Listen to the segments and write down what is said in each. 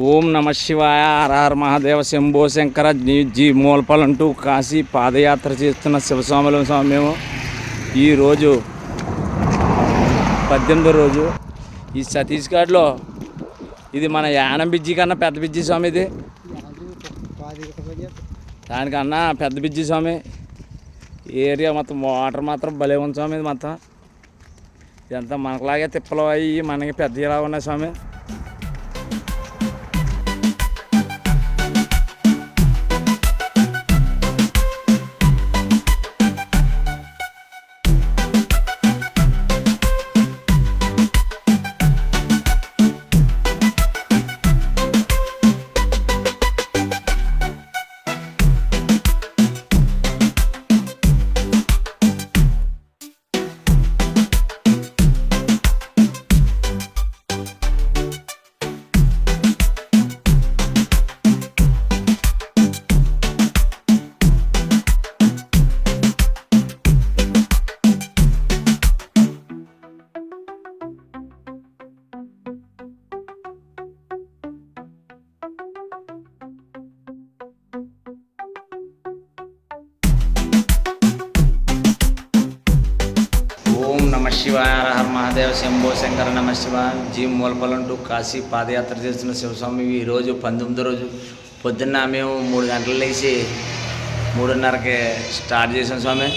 ఓం నమ శివాయ ఆర్ఆర్ మహాదేవ శంభో శంకర జీ- జీ మూలపలంటూ కాశీ పాదయాత్ర చేస్తున్న శివస్వాముల స్వామి మేము. ఈరోజు పద్దెనిమిదో రోజు. ఈ సతీష్ ఘాట్లో ఇది మన యానం బిజ్జి కన్నా పెద్ద బిజ్జి స్వామి ఇది. దానికన్నా పెద్ద బిజ్జి స్వామి. ఏరియా మొత్తం వాటర్ మాత్రం భలే ఉంది స్వామి ఇది మొత్తం. ఇదంతా మనకులాగే తిప్పలు అయ్యి మనకి పెద్ద ఇలా ఉన్నాయి స్వామి. శంభో శంకర నమ శివ. జీ మూలపల్లంటూ కాశీ పాదయాత్ర చేస్తున్న శివస్వామి ఈరోజు పంతొమ్మిదో రోజు. పొద్దున్న మేము మూడు గంటలు లేచి మూడున్నరకి స్టార్ట్ చేసాం స్వామి.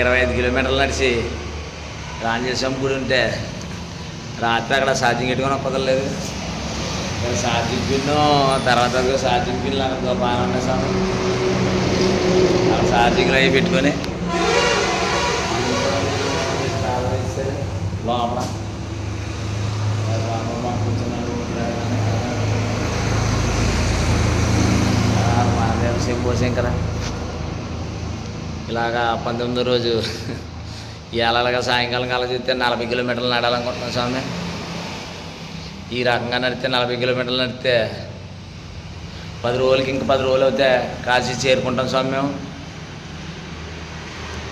ఇరవై ఐదు కిలోమీటర్లు నడిచి రాంజేశ్వరం గుడి ఉంటే రాత్రి అక్కడ ఛార్జింగ్ పెట్టుకొని కుదరలేదు. ఇక్కడ ఛార్జింగ్ పిన్ తర్వాత ఛార్జింగ్ పిన్ అంత బాగానే ఉన్నాయి స్వామి. ఆ ఛార్జింగ్లో అవి పెట్టుకొని లోపల మహాదేవ శంభో శంకర ఇలాగా పంతొమ్మిదో రోజు ఎలాగా సాయంకాలం కాలం చూస్తే నలభై కిలోమీటర్లు నడాలనుకుంటున్నాం స్వామి. ఈ రకంగా నడితే నలభై కిలోమీటర్లు నడితే పది రోజులకి ఇంక పది రోజులు అవుతే కాశీ చేరుకుంటాం స్వామి మేము.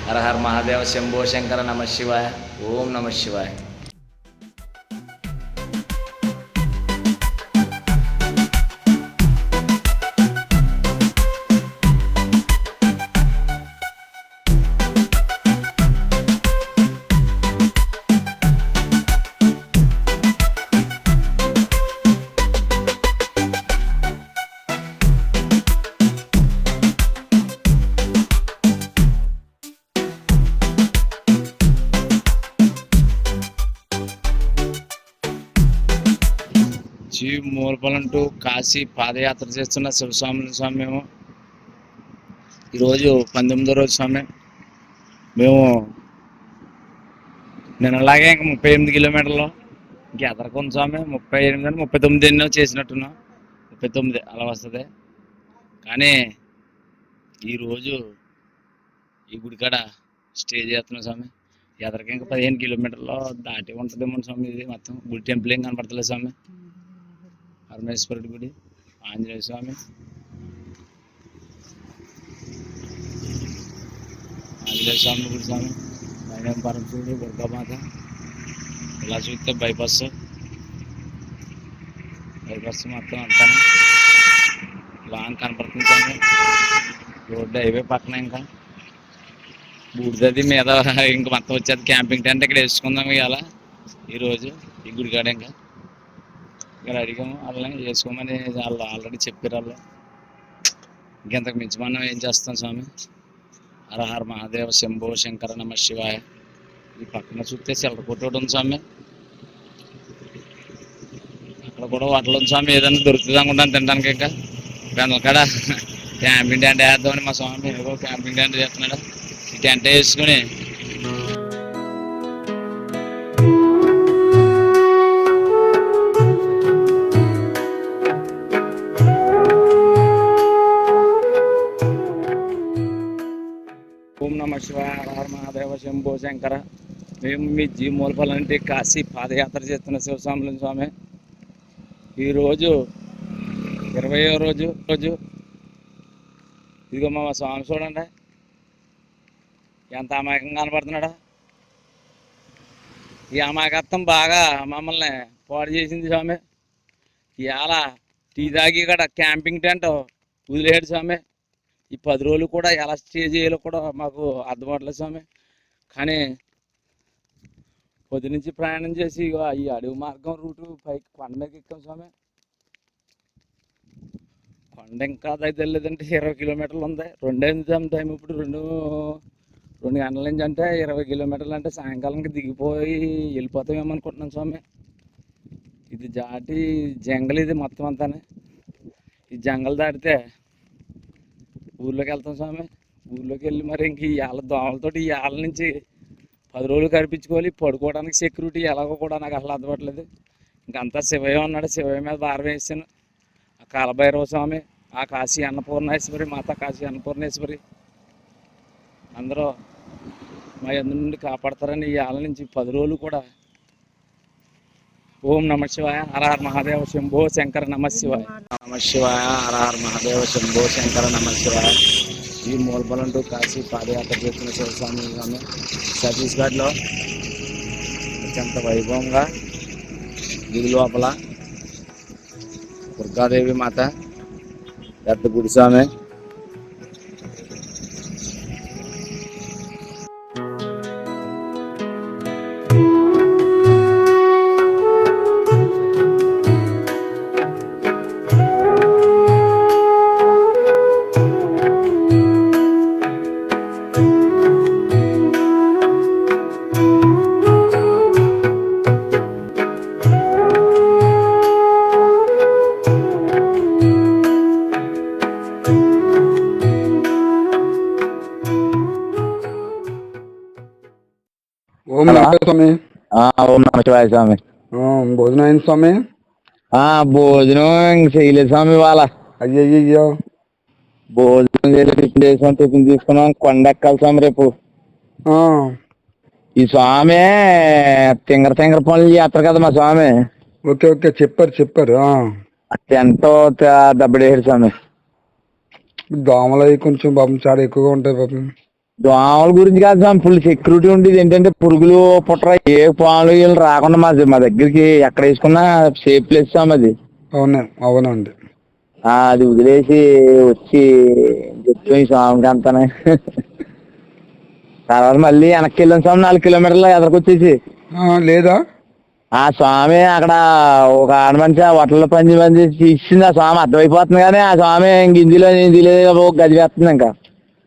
హర హర మహాదేవ శంభో శంకర నమ శివాయ. ఓం నమ శివాయ జీ మూలపలంటూ కాశీ పాదయాత్ర చేస్తున్న శివస్వామి స్వామి మేము. ఈరోజు పంతొమ్మిదో రోజు స్వామి. మేము నేను అలాగే ముప్పై ఎనిమిది కిలోమీటర్లు ఇంక ఎదరకుంది స్వామి ముప్పై ఎనిమిది అని ముప్పై తొమ్మిది ఎన్నో చేసినట్టున్నాం. ముప్పై తొమ్మిది అలా వస్తుంది. కానీ ఈరోజు ఈ గుడికాడ స్టే చేస్తున్నాం స్వామి ఎదరికి ఇంకా పదిహేను కిలోమీటర్లు దాటి ఉంటుందేమో స్వామి ఇది మొత్తం. గుడి టెంపుల్ ఏం కనపడతలేదు స్వామి. పరమేశ్వరుడి గుడి ఆంజనేయ స్వామి. ఆంజనేయ స్వామి గుడి స్వామి ఆయన పరమశివుడు దుర్గామాత. ఇలా చూస్తే బైపాస్. బైపాస్ మొత్తం అంతా. లాంగ్ కనపడుతుంది స్వామి. రోడ్డు హైవే పక్కన ఇంకా. బూడిదది మీద ఇంక మొత్తం వచ్చేది క్యాంపింగ్ టెంట్. ఇక్కడ వేసుకుందాం ఇవాళ. ఈరోజు ఈ గుడికాడ ఇంకా. ఇక్కడ అడిగాము వాళ్ళని చేసుకోమని వాళ్ళు ఆల్రెడీ చెప్పారు వాళ్ళు. ఇంకెంతకు మించి మనం ఏం చేస్తాం స్వామి? హరహర మహాదేవ శంభో శంకర నమ శివాయ. ఈ పక్కన చూస్తే చిల్లర కొట్టోడు ఉంది స్వామి. అక్కడ కూడా వాటిలో ఉంది స్వామి ఏదైనా దొరుకుతుంది అనుకుంటాను తినడానికి ఇంకా. వెనకాడ క్యాంపింగ్ టెంట్ వేద్దామని మా స్వామి ఏదో క్యాంపింగ్ టెంట్ చేస్తున్నాడు. ఈ టెంట్ వేసుకుని శివాయ హర మహాదేవ శంభో శంకర. మేము మీ జీ మూలపల్లంటే కాశీ పాదయాత్ర చేస్తున్న శివస్వాముల స్వామి. ఈరోజు ఇరవయో రోజు రోజు. ఇదిగో మా స్వామి చూడండి. ఎంత అమాయకంగా కనపడుతున్నాడా? ఈ అమాయకత్వం బాగా మమ్మల్ని పాడు చేసింది స్వామి. ఇవాళ టీ తాగి ఇక్కడ క్యాంపింగ్ టెంట్ వదిలేడు స్వామి. ఈ పది రోజులు కూడా ఎలా స్టే చేయాలో కూడా మాకు అర్థం స్వామి. కానీ పొద్దు నుంచి ప్రయాణం చేసి ఇగో ఈ అడవి మార్గం రూటు పైకి కొండ మీదకి ఎక్కాం స్వామి. కొండ ఇంకా అయితే లేదంటే ఇరవై కిలోమీటర్లు ఉంది. రెండైంది టైం ఇప్పుడు రెండు రెండు గంటల నుంచి అంటే ఇరవై కిలోమీటర్లు అంటే సాయంకాలంకి దిగిపోయి వెళ్ళిపోతామేమో అనుకుంటున్నాం స్వామి. ఇది జాటి జంగల్ ఇది మొత్తం అంతానే. ఈ జంగల్ దాటితే ఊర్లోకి వెళ్తాం స్వామి. ఊర్లోకి వెళ్ళి మరి ఇంక ఈ ఏళ్ళ దోమలతోటి ఈ నుంచి పది రోజులు కనిపించుకోవాలి పడుకోవడానికి సెక్యూరిటీ ఎలాగో కూడా నాకు అసలు అర్థపడలేదు. ఇంకంతా శివయ్య ఉన్నాడు. శివయ్య మీద భారం వేసాను ఆ కాలభైరవ స్వామి ఆ కాశీ అన్నపూర్ణేశ్వరి మాత కాశీ అన్నపూర్ణేశ్వరి. అందరూ మా ఎందు నుండి కాపాడతారని ఈ నుంచి పది రోజులు కూడా ఓం నమ శివాయ హర హర మహాదేవ శంభో శంకర నమ శివాయ నమ శివాయ హర హర మహాదేవ శంభో శంకర నమ శివాయ ఈ మూలపలం టు కాశీ పాదయాత్ర చేస్తున్న శివస్వామి స్వామి ఛత్తీస్గఢ్లో అత్యంత వైభవంగా దిగు లోపల దుర్గాదేవి మాత పెద్ద గుడి ఓం నమః స్వామి. ఆ, ఓం నమ శివాయ స్వామి. భోజనం అయింది స్వామి? ఆ భోజనం చేయలేదు స్వామి వాళ్ళ అయ్యయ్యో భోజనం చేయలేదు టిఫిన్ చేసాం టిఫిన్ తీసుకున్నాం కొండ ఎక్కాలి స్వామి రేపు. ఈ స్వామి తింగర తింగర పనులు చేస్తారు కదా మా స్వామి. ఓకే ఓకే చెప్పారు చెప్పారు టెంట్ దెబ్బడేసాడు స్వామి. దోమలు అవి కొంచెం పాపం చాలా ఎక్కువగా ఉంటాయి పాపం. దోమల గురించి కాదు స్వామి ఫుల్ సెక్యూరిటీ ఉండేది. ఏంటంటే పురుగులు పుట్ర ఏ పాలు వీళ్ళు రాకుండా మా మా దగ్గరికి ఎక్కడ వేసుకున్నా సేఫ్ ప్లేస్ స్వామి అది. అవునే అవునండి అది వదిలేసి వచ్చి చెప్పాం స్వామికి అంతానే. తర్వాత మళ్ళీ వెనక్కి వెళ్ళాం స్వామి నాలుగు కిలోమీటర్లు ఎదరికొచ్చేసి. లేదా? ఆ స్వామి అక్కడ ఒక ఆడ మనిషి ఆ హోటల్లో పని పని చేసి ఇచ్చింది ఆ స్వామి అర్థమైపోతుంది కానీ ఆ స్వామి ఇంక హిందీలో ఒక గది వేస్తుంది ఇంకా.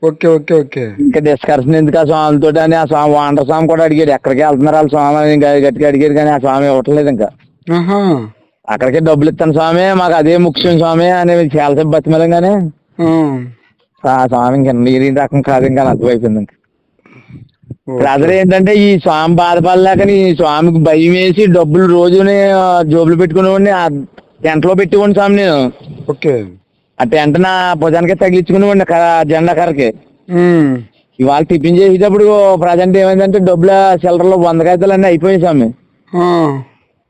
Okay okay okay. ఇంకా డిస్కషన్ ఎందుకు ఆ స్వామితో అని ఆ స్వామి వాండర్ స్వామి కూడా అడిగాడు. ఎక్కడికి వెళ్తున్నారు వాళ్ళ స్వామి ఇంకా గట్టిగా అడిగాడు కానీ ఆ స్వామి ఇవ్వట్లేదు ఇంకా. అక్కడికే డబ్బులు ఇస్తాను స్వామి మాకు అదే ముఖ్యం స్వామి అని చాలాసేపు బతిమలం కానీ ఆ. స్వామి ఇంకా నీరు రకం కాదు ఇంకా అర్థమైపోయింది ఇంకా. అదే ఏంటంటే ఈ స్వామి బాధపడలేక ఈ స్వామికి భయం వేసి డబ్బులు రోజుని జోబులు పెట్టుకునేవాడిని ఆ టెంట్లో పెట్టుకోండి స్వామి నేను. ఓకే. ఆ టెంట్ నా భుజానికి తగిలించుకునేవాడిని క- జెండా కర్రకి. ఇవాళ టిఫిన్ చేసేటప్పుడు ప్రజెంట్ ఏమైందంటే డబ్బుల చిల్లరలో వంద కాగితాలు అన్నీ అయిపోయాయి స్వామి.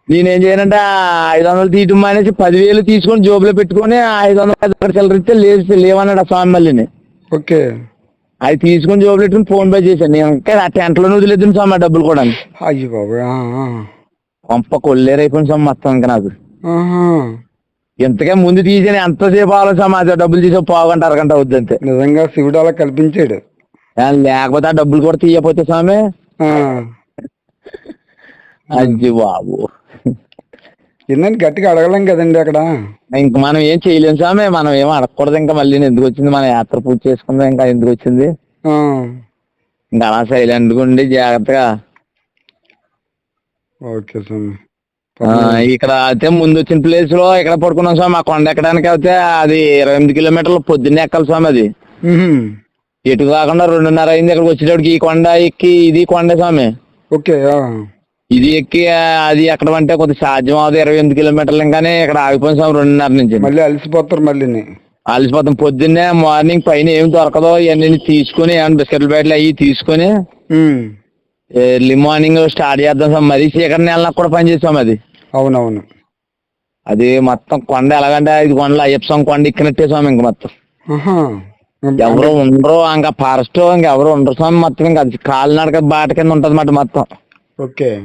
నేనేం చేయనంటే ఐదు వందలు తీయటం మానేసి పదివేలు తీసుకొని జోబులో పెట్టుకొని ఐదు వందల చిల్లర ఇస్తే లేదు లేవన్నాడు ఆ స్వామి మళ్ళీని. ఓకే. అది తీసుకొని జోబులు పెట్టుకుని ఫోన్ పే చేశాను. నేను ఇంకా ఆ టెంట్లోనే వదిలేద్దాను స్వామి ఆ డబ్బులు కూడా. అయ్యి బాబు పంప కొల్లేరైపోయింది స్వామి మొత్తం ఇంకా నాకు ఇంతకే ముందు తీసిన ఎంతసేపు ఆలోచన అది డబ్బులు తీసే పావుగంట అరగంట అవుద్ది అంతే నిజంగా శివుడు అలా కల్పించాడు. లేకపోతే ఆ డబ్బులు కూడా తీయకపోతే స్వామి. అజ్జి బాబు. ఏంటంటే గట్టిగా అడగలేం కదండి అక్కడ? ఇంక మనం ఏం చేయలేం స్వామి మనం ఏం అడగకూడదు. ఇంకా మళ్ళీ ఎందుకు వచ్చింది? మన యాత్ర పూర్తి చేసుకుందాం ఇంకా ఎందుకు వచ్చింది. ఇంకా అలా సైలెంట్గా ఉండి జాగ్రత్తగా. ఓకే స్వామి. ఇక్కడ అయితే ముందు వచ్చిన ప్లేస్లో ఇక్కడ పడుకున్నాం స్వామి. ఆ కొండ ఎక్కడానికి అయితే అది ఇరవై ఎనిమిది కిలోమీటర్లు పొద్దున్నే ఎక్కాలి స్వామి అది. ఎటు కాకుండా రెండున్నర అయింది ఇక్కడికి వచ్చేటప్పటికి. ఈ కొండ ఎక్కి ఇది కొండ స్వామి. ఓకే. ఇది ఎక్కి అది ఎక్కడం అంటే కొద్ది సాధ్యం అవుతుంది ఇరవై ఎనిమిది కిలోమీటర్లు ఇంకానే ఇక్కడ ఆగిపోయిన స్వామి రెండున్నర నుంచి. మళ్ళీ అలసిపోతారు మళ్ళీని అలసిపోతాం. పొద్దున్నే మార్నింగ్ పైన ఏం దొరకదో ఇవన్నీ తీసుకుని ఏమైనా బిస్కెట్ల ప్యాకెట్లు అవి తీసుకుని. ఎర్లీ మార్నింగ్ స్టార్ట్ చేద్దాం సార్ మరీ చీకటి నెలలకు కూడా పని చేస్తాం అది. అవునవును. అది మొత్తం కొండ ఎలాగంటే ఐదు కొండలు అయ్యప్ప స్వామి కొండ ఎక్కినట్టే స్వామి ఇంక మొత్తం. ఎవరు ఉండరు ఇంకా ఫారెస్ట్ ఇంకెవరు ఉండరు స్వామి మొత్తం ఇంకా అది కాలినడక బాట కింద ఉంటుంది మాట మొత్తం. ఓకే.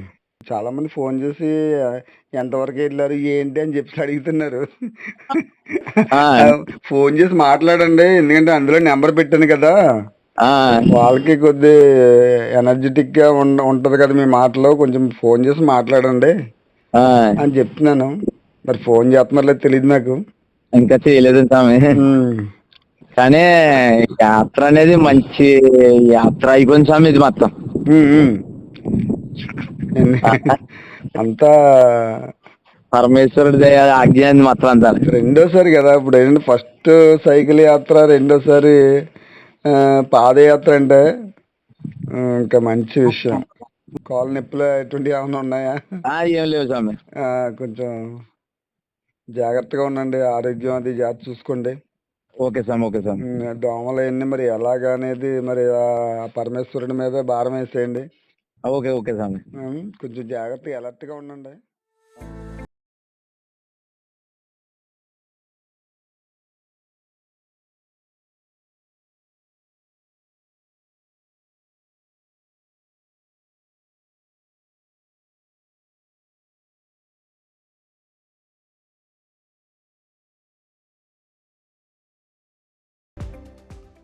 చాలా మంది ఫోన్ చేసి ఎంతవరకు వెళ్ళారు ఏంటి? అని చెప్పి అడుగుతున్నారు. ఆ. ఫోన్ చేసి మాట్లాడండి ఎందుకంటే అందులో నెంబర్ పెట్టాను కదా. వాళ్ళకి కొద్ది ఎనర్జెటిక్గా ఉంటది కదా మీ మాటలో కొంచెం ఫోన్ చేసి మాట్లాడండి. అని చెప్తున్నాను. మరి ఫోన్ చేస్తున్నారో తెలియదు నాకు. ఇంకా చేయలేదు స్వామి. కానీ యాత్ర అనేది మంచి యాత్ర అయిపోయింది స్వామి ఇది మొత్తం. అంతా పరమేశ్వరుడి దయ ఆజ్ఞ అయింది మొత్తం అంతా. రెండోసారి కదా ఇప్పుడు ఏంటంటే ఫస్ట్ సైకిల్ యాత్ర రెండోసారి పాదయాత్ర అంటే ఇంకా మంచి విషయం. కాలు నొప్పులు ఎటువంటి ఏమైనా ఉన్నాయా? ఏం లేవు స్వామి. కొంచెం జాగ్రత్తగా ఉండండి ఆరోగ్యం అది జాగ్రత్త చూసుకోండి. ఓకే స్వామి ఓకే స్వామి. ఉమ్, దోమలు అవన్నీ మరి ఎలాగా అనేది మరి పరమేశ్వరుడి మీద భారం వేసేయండి. ఓకే ఓకే స్వామి. కొంచెం జాగ్రత్తగా అలర్ట్గా ఉండండి.